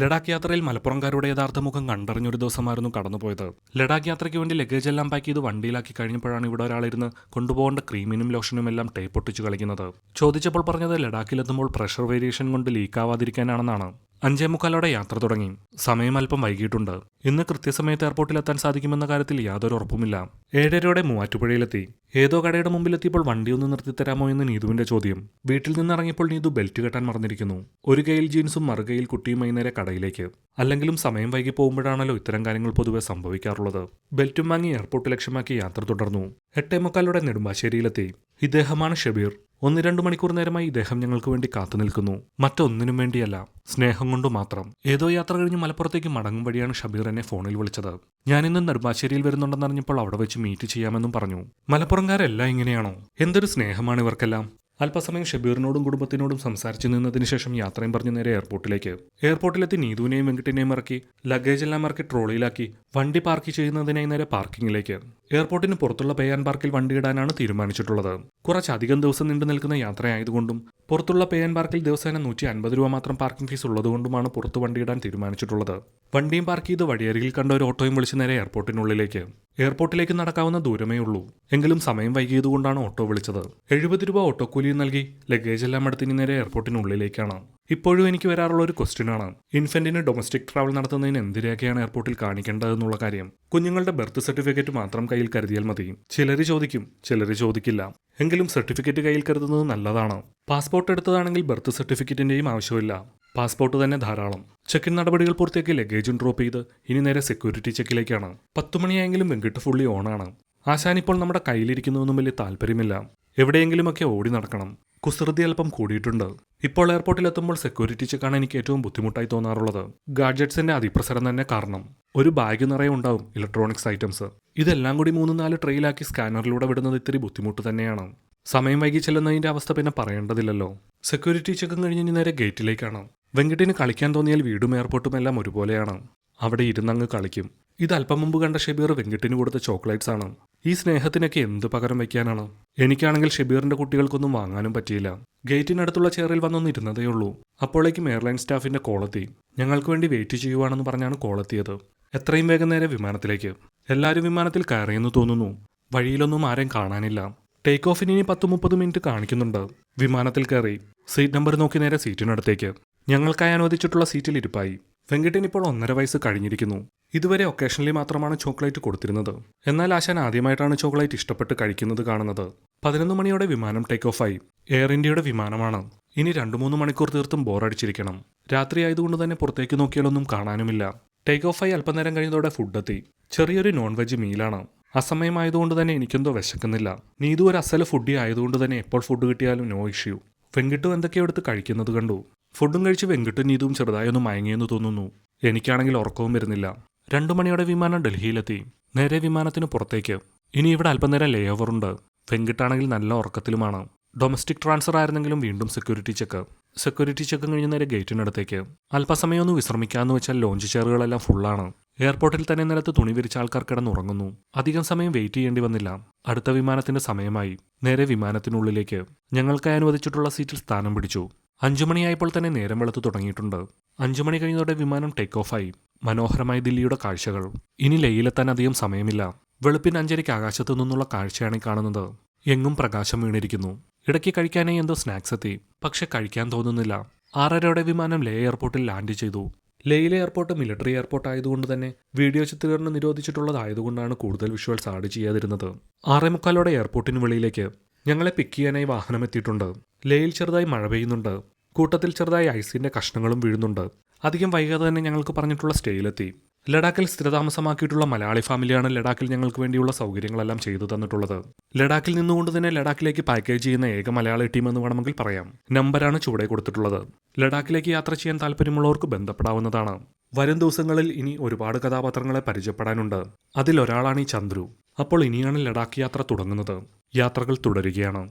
ലഡാക്ക് യാത്രയിൽ മലപ്പുറംകാരുടെ യഥാർത്ഥ മുഖം കണ്ടറിഞ്ഞൊരു ദിവസമായിരുന്നു കടന്നുപോയത്. ലഡാക്ക് യാത്രയ്ക്ക് വേണ്ടി ലഗേജ് എല്ലാം പാക്ക് ചെയ്ത് വണ്ടിയിലാക്കി കഴിഞ്ഞപ്പോഴാണ് ഇവിടെ ഒരാളിരുന്ന് കൊണ്ടുപോകേണ്ട ക്രീമിനും ലോഷനും എല്ലാം ടേപ്പ് ഒട്ടിച്ച് കളിക്കുന്നത്. ചോദിച്ചപ്പോൾ പറഞ്ഞത് ലഡാക്കിലെത്തുമ്പോൾ പ്രഷർ വേരിയേഷൻ കൊണ്ട് ലീക്കാവാതിരിക്കാനാണെന്നാണ് അഞ്ചേ മുക്കാലോടെ യാത്ര തുടങ്ങി. സമയം അല്പം വൈകിട്ടുണ്ട് ഇന്ന് കൃത്യസമയത്ത് എയർപോർട്ടിലെത്താൻ സാധിക്കുമെന്ന കാര്യത്തിൽ യാതൊരു ഉറപ്പുമില്ല. ഏഴരയോടെ മൂവാറ്റുപുഴയിലെത്തി. ഏതോ കടയുടെ മുമ്പിലെത്തിയപ്പോൾ വണ്ടി ഒന്ന് നിർത്തിത്തരാമോ എന്ന് നീതുവിന്റെ ചോദ്യം. വീട്ടിൽ നിന്നിറങ്ങിയപ്പോൾ നീതു ബെൽറ്റ് കെട്ടാൻ മറന്നിരിക്കുന്നു. ഒരു കൈയിൽ ജീൻസും മറുകയിൽ കുട്ടിയുമായി നേരെ കടയിലേക്ക്. അല്ലെങ്കിലും സമയം വൈകി പോകുമ്പോഴാണല്ലോ ഇത്തരം കാര്യങ്ങൾ പൊതുവെ സംഭവിക്കാറുള്ളത്. ബെൽറ്റും വാങ്ങി എയർപോർട്ട് ലക്ഷ്യമാക്കി യാത്ര തുടർന്നു. എട്ടേ മുക്കാലോടെ നെടുമ്പാശ്ശേരിയിലെത്തി. ഇദ്ദേഹമാണ് ഷബീർ. ഒന്ന് രണ്ടു മണിക്കൂർ നേരമായി ഇദ്ദേഹം ഞങ്ങൾക്ക് വേണ്ടി കാത്തു നിൽക്കുന്നു. മറ്റൊന്നിനും വേണ്ടിയല്ല. സ്നേഹം കൊണ്ടു മാത്രം. ഏതോ യാത്ര കഴിഞ്ഞ് മലപ്പുറത്തേക്ക് മടങ്ങും വഴിയാണ് ഷബീർ എന്നെ ഫോണിൽ വിളിച്ചത്. ഞാൻ ഇന്ന് നെടുമ്പാശ്ശേരിയിൽ വരുന്നുണ്ടെന്നറിഞ്ഞപ്പോൾ അവിടെ വെച്ച് മീറ്റ് ചെയ്യാമെന്നും പറഞ്ഞു. മലപ്പുറംകാരെല്ലാം ഇങ്ങനെയാണോ? എന്തൊരു സ്നേഹമാണ് ഇവർക്കെല്ലാം. അല്പസമയം ഷബീറിനോടും കുടുംബത്തിനോടും സംസാരിച്ചു നിന്നതിന് ശേഷം യാത്രയും പറഞ്ഞു നേരെ എയർപോർട്ടിലേക്ക്. എയർപോർട്ടിലെത്തി നീതുവിനെയും വെങ്കിട്ടിനെയും ഇറക്കി ലഗേജ് എല്ലാം ഇറക്കി ട്രോളിയിലാക്കി വണ്ടി പാർക്ക് ചെയ്യുന്നതിനായി നേരെ പാർക്കിങ്ങിലേക്ക്. എയർപോർട്ടിന് പുറത്തുള്ള പേയാൻ പാർക്കിൽ വണ്ടി ഇടാനാണ് തീരുമാനിച്ചിട്ടുള്ളത്. കുറച്ചധികം ദിവസം നീണ്ടു നിൽക്കുന്ന യാത്രയായതുകൊണ്ടും പുറത്തുള്ള പേയാൻ പാർക്കിൽ ദിവസേന നൂറ്റി അൻപത് രൂപ മാത്രം പാർക്കിംഗ് ഫീസ് ഉള്ളതുകൊണ്ടുമാണ് പുറത്ത് വണ്ടി ഇടാൻ തീരുമാനിച്ചിട്ടുള്ളത്. വണ്ടിയും പാർക്ക് ചെയ്ത് വഴിയരികിൽ കണ്ട ഒരു ഓട്ടോയും വിളിച്ചു നേരെ എയർപോർട്ടിനുള്ളിലേക്ക്. എയർപോർട്ടിലേക്ക് നടക്കാവുന്ന ദൂരമേ ഉള്ളൂ. എങ്കിലും സമയം വൈകിയതുകൊണ്ടാണ് ഓട്ടോ വിളിച്ചത്. എഴുപത് രൂപ ഓട്ടോ ഓട്ടോക്കൂലി നൽകി ലഗേജ് എല്ലാം എടുത്തിന് നേരെ എയർപോർട്ടിനുള്ളിലേക്കാണ്. ഇപ്പോഴും എനിക്ക് വരാറുള്ള ഒരു ക്വസ്റ്റ്യനാണ് ഇൻഫന്റിന് ഡൊമസ്റ്റിക് ട്രാവൽ നടത്തുന്നതിന് എന്ത് രേഖയാണ് എയർപോർട്ടിൽ കാണിക്കേണ്ടതെന്നുള്ള കാര്യം. കുഞ്ഞുങ്ങളുടെ ബർത്ത് സർട്ടിഫിക്കറ്റ് മാത്രം കയ്യിൽ കരുതിയാൽ മതി. ചിലർ ചോദിക്കും ചിലർ ചോദിക്കില്ല. എങ്കിലും സർട്ടിഫിക്കറ്റ് കയ്യിൽ കരുതുന്നത് നല്ലതാണ്. പാസ്പോർട്ട് എടുത്തതാണെങ്കിൽ ബർത്ത് സർട്ടിഫിക്കറ്റിന്റെയും ആവശ്യമില്ല. പാസ്പോർട്ട് തന്നെ ധാരാളം. ചെക്കിൻ നടപടികൾ പൂർത്തിയാക്കി ലഗേജും ഡ്രോപ്പ് ചെയ്ത് ഇനി നേരെ സെക്യൂരിറ്റി ചെക്കിലേക്കാണ്. പത്തു മണിയായെങ്കിലും വെങ്കിട്ട് ഫുള്ളി ഓണാണ്. ആശാൻ ഇപ്പോൾ നമ്മുടെ കയ്യിലിരിക്കുന്നതൊന്നും വലിയ താല്പര്യമില്ല. എവിടെയെങ്കിലുമൊക്കെ ഓടി നടക്കണം. കുസൃതി അല്പം കൂടിയിട്ടുണ്ട്. ഇപ്പോൾ എയർപോർട്ടിൽ എത്തുമ്പോൾ സെക്യൂരിറ്റി ചെക്കാണ് എനിക്ക് ഏറ്റവും ബുദ്ധിമുട്ടായി തോന്നാറുള്ളത്. ഗാഡ്ജറ്റ്സിന്റെ അതിപ്രസരം തന്നെ കാരണം. ഒരു ബാഗ് നിറയെ ഉണ്ടാവും ഇലക്ട്രോണിക്സ് ഐറ്റംസ്. ഇതെല്ലാം കൂടി മൂന്ന് നാല് ട്രെയിലാക്കി സ്കാനറിലൂടെ വിടുന്നത് ഇത്തിരി ബുദ്ധിമുട്ട് തന്നെയാണ്. സമയം വൈകി ചെല്ലുന്നതിന്റെ അവസ്ഥ പിന്നെ പറയേണ്ടതില്ലല്ലോ. സെക്യൂരിറ്റി ചെക്കും കഴിഞ്ഞ് നേരെ ഗേറ്റിലേക്കാണ്. വെങ്കിട്ടിന് കളിക്കാൻ തോന്നിയാൽ വീടും എയർപോർട്ടും എല്ലാം ഒരുപോലെയാണ്. അവിടെ ഇരുന്നങ്ങ് കളിക്കും. ഇത് അല്പം മുമ്പ് കണ്ട ഷെബീർ വെങ്കട്ടിന് കൊടുത്ത ചോക്ലേറ്റ്സ് ആണ്. ഈ സ്നേഹത്തിനൊക്കെ എന്ത് പകരം വയ്ക്കാനാണ്? എനിക്കാണെങ്കിൽ ഷെബീറിന്റെ കുട്ടികൾക്കൊന്നും വാങ്ങാനും പറ്റിയില്ല. ഗേറ്റിനടുത്തുള്ള ചെയറിൽ വന്നൊന്ന് ഇരുന്നതേ ഉള്ളൂ. അപ്പോഴേക്കും എയർലൈൻ സ്റ്റാഫിന്റെ കോളെത്തി. ഞങ്ങൾക്ക് വേണ്ടി വെയിറ്റ് ചെയ്യുവാണെന്ന് പറഞ്ഞാണ് കോളെത്തിയത്. എത്രയും വേഗം നേരെ വിമാനത്തിലേക്ക്. എല്ലാവരും വിമാനത്തിൽ കയറിയെന്ന് തോന്നുന്നു. വഴിയിലൊന്നും ആരെയും കാണാനില്ല. ടേക്ക് ഓഫിന് ഇനി പത്ത് മുപ്പത് മിനിറ്റ് കാണിക്കുന്നുണ്ട്. വിമാനത്തിൽ കയറി. സീറ്റ് നമ്പർ നോക്കി നേരെ സീറ്റിനടുത്തേക്ക് ഞങ്ങൾക്കായി അനുവദിച്ചിട്ടുള്ള സീറ്റിൽ ഇരിപ്പായി. വെങ്കിട്ടിന് ഇപ്പോൾ ഒന്നര വയസ്സ് കഴിഞ്ഞിരിക്കുന്നു. ഇതുവരെ ഒക്കേഷണലി മാത്രമാണ് ചോക്ലേറ്റ് കൊടുത്തിരുന്നത്. എന്നാൽ ആശാൻ ആദ്യമായിട്ടാണ് ചോക്ലേറ്റ് ഇഷ്ടപ്പെട്ട് കഴിക്കുന്നത് കാണുന്നത്. പതിനൊന്ന് മണിയോടെ വിമാനം ടേക്ക് ഓഫായി എയർ ഇന്ത്യയുടെ വിമാനമാണ്. ഇനി രണ്ടു മൂന്ന് മണിക്കൂർ തീർത്തും ബോറടിച്ചിരിക്കണം. രാത്രി ആയതുകൊണ്ട് തന്നെ പുറത്തേക്ക് നോക്കിയാലൊന്നും കാണാനുമില്ല. ടേക്ക് ഓഫായി അല്പനേരം കഴിഞ്ഞതോടെ ഫുഡ് എത്തി ചെറിയൊരു നോൺ വെജ് മീലാണ് അസമയമായതുകൊണ്ട് തന്നെ എനിക്കെന്തോ വിശക്കുന്നില്ല. നീതു ഒരു അസല ഫുഡി ആയതുകൊണ്ട് തന്നെ എപ്പോൾ ഫുഡ് കിട്ടിയാലും നോ ഇഷ്യൂ വെങ്കിട്ടു എന്തൊക്കെയോ എടുത്ത് കഴിക്കുന്നത് കണ്ടു. ഫുഡും കഴിച്ച് വെങ്കിട്ടും നീതുവും ചെറുതായി ഒന്ന് മയങ്ങിയെന്ന് തോന്നുന്നു. എനിക്കാണെങ്കിൽ ഉറക്കവും വരുന്നില്ല. രണ്ടു മണിയോടെ വിമാനം ഡൽഹിയിലെത്തി. നേരെ വിമാനത്തിന് പുറത്തേക്ക്. ഇനി ഇവിടെ അല്പനേരം ലേ ഉണ്ട്. വെങ്കിട്ടാണെങ്കിൽ നല്ല ഉറക്കത്തിലുമാണ്. ഡൊമസ്റ്റിക് ട്രാൻസ്ഫർ ആയിരുന്നെങ്കിലും വീണ്ടും സെക്യൂരിറ്റി ചെക്ക് സെക്യൂരിറ്റി ചെക്ക് കഴിഞ്ഞ നേരെ ഗേറ്റിനടുത്തേക്ക്. അല്പസമയം ഒന്ന് വിശ്രമിക്കാമെന്ന് വെച്ചാൽ ലോഞ്ച് ചെയറുകളെല്ലാം ഫുള്ളാണ് എയർപോർട്ടിൽ തന്നെ നിലത്ത് തുണി വിരിച്ച ആൾക്കാർ കിടന്നുറങ്ങുന്നു. അധികം സമയം വെയിറ്റ് ചെയ്യേണ്ടി വന്നില്ല. അടുത്ത വിമാനത്തിന്റെ സമയമായി. നേരെ വിമാനത്തിനുള്ളിലേക്ക്. ഞങ്ങൾക്കായി അനുവദിച്ചിട്ടുള്ള സീറ്റിൽ സ്ഥാനം പിടിച്ചു. അഞ്ചു മണിയായപ്പോൾ തന്നെ നേരം വെളുത്തു തുടങ്ങിയിട്ടുണ്ട്. അഞ്ചുമണി കഴിഞ്ഞതോടെ വിമാനം ടേക്ക് ഓഫായി മനോഹരമായ ദില്ലിയുടെ കാഴ്ചകൾ. ഇനി ലയിലെത്താൻ അധികം സമയമില്ല. വെളുപ്പിന് അഞ്ചരയ്ക്ക് ആകാശത്തു നിന്നുള്ള കാഴ്ചയാണ് കാണുന്നത്. എങ്ങും പ്രകാശം വീണിരിക്കുന്നു. ഇടയ്ക്ക് കഴിക്കാനായി എന്തോ സ്നാക്സ് എത്തി. പക്ഷെ കഴിക്കാൻ തോന്നുന്നില്ല. ആറരയോടെ വിമാനം ലേ എയർപോർട്ടിൽ ലാൻഡ് ചെയ്തു. ലേയിലെ എയർപോർട്ട് മിലിറ്ററി എയർപോർട്ട് ആയതുകൊണ്ട് തന്നെ വീഡിയോ ചിത്രീകരണം നിരോധിച്ചിട്ടുള്ളതായതുകൊണ്ടാണ് കൂടുതൽ വിഷ്വൽസ് ആഡ് ചെയ്യാതിരുന്നത്. ആറേ മുക്കാലോടെ എയർപോർട്ടിന് വെളിയിലേക്ക്. ഞങ്ങളെ പിക്ക് ചെയ്യാനായി വാഹനം എത്തിയിട്ടുണ്ട്. ലേയിൽ ചെറുതായി മഴ പെയ്യുന്നുണ്ട്. കൂട്ടത്തിൽ ചെറുതായി ഐസിന്റെ കഷ്ണങ്ങളും വീഴുന്നുണ്ട്. അധികം വൈകാതെ തന്നെ ഞങ്ങൾക്ക് പറഞ്ഞിട്ടുള്ള സ്റ്റേയിലെത്തി. ലഡാക്കിൽ സ്ഥിരതാമസമാക്കിയിട്ടുള്ള മലയാളി ഫാമിലിയാണ് ലഡാക്കിൽ ഞങ്ങൾക്ക് വേണ്ടിയുള്ള സൗകര്യങ്ങളെല്ലാം ചെയ്തു തന്നിട്ടുള്ളത്. ലഡാക്കിൽ നിന്നുകൊണ്ട് തന്നെ ലഡാക്കിലേക്ക് പാക്കേജ് ചെയ്യുന്ന ഏക മലയാളി ടീം എന്ന് വേണമെങ്കിൽ പറയാം. നമ്പറാണ് ചുവടെ കൊടുത്തിട്ടുള്ളത്. ലഡാക്കിലേക്ക് യാത്ര ചെയ്യാൻ താല്പര്യമുള്ളവർക്ക് ബന്ധപ്പെടാവുന്നതാണ്. വരും ദിവസങ്ങളിൽ ഇനി ഒരുപാട് കഥാപാത്രങ്ങളെ പരിചയപ്പെടാനുണ്ട്. അതിലൊരാളാണ് ഈ ചന്ദ്രു. അപ്പോൾ ഇനിയാണ് ലഡാക്ക് യാത്ര തുടങ്ങുന്നത്. യാത്രകൾ തുടരുകയാണ്.